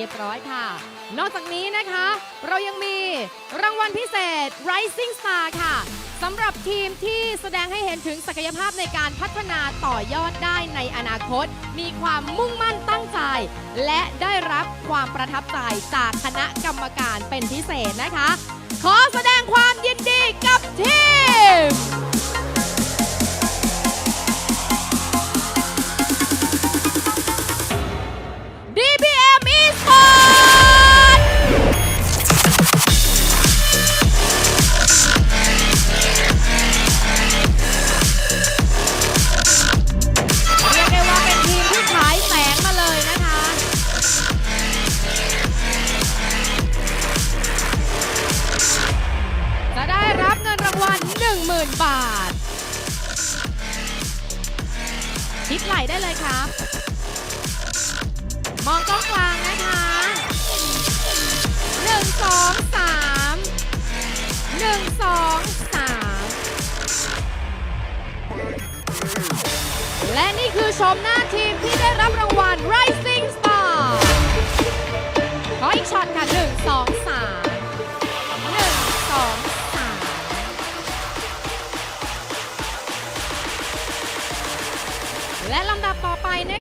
เรียบร้อยค่ะ นอกจากนี้นะคะ เรายังมีรางวัลพิเศษ Rising Star ค่ะสำหรับทีมที่แสดงให้เห็นถึงศักยภาพในการพัฒนาต่อยอดได้ในอนาคต มีความมุ่งมั่นตั้งใจ และได้รับความประทับใจจากคณะกรรมการเป็นพิเศษนะคะ ขอแสดง 10,000 บาทชิดไหลได้เลยครับ มองกล้องกลางนะคะหนึ่งสองสามหนึ่งสองสามและนี่คือชมหน้าทีม และลำดับต่อไปนะ